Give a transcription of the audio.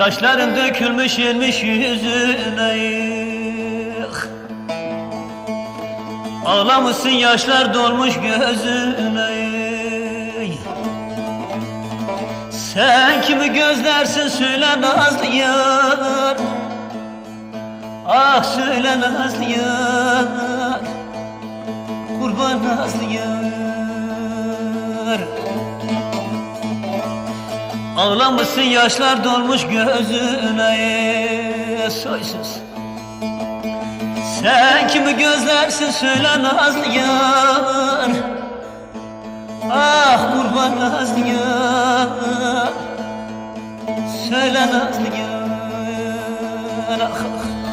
Saçların dökülmüş inmiş yüzüne yık. Ağlamışsın yaşlar dolmuş gözüne. Sen kimi gözlersin söyle nazlı yar Ah söyle nazlı yar Kurban nazlı yar Ağlamışsın yaşlar dolmuş gözüne. Soysuz. Sen kimi gözlersin söyle nazlı yar Ah kurban nazlı yar Söyle nazlı yar ah, ah.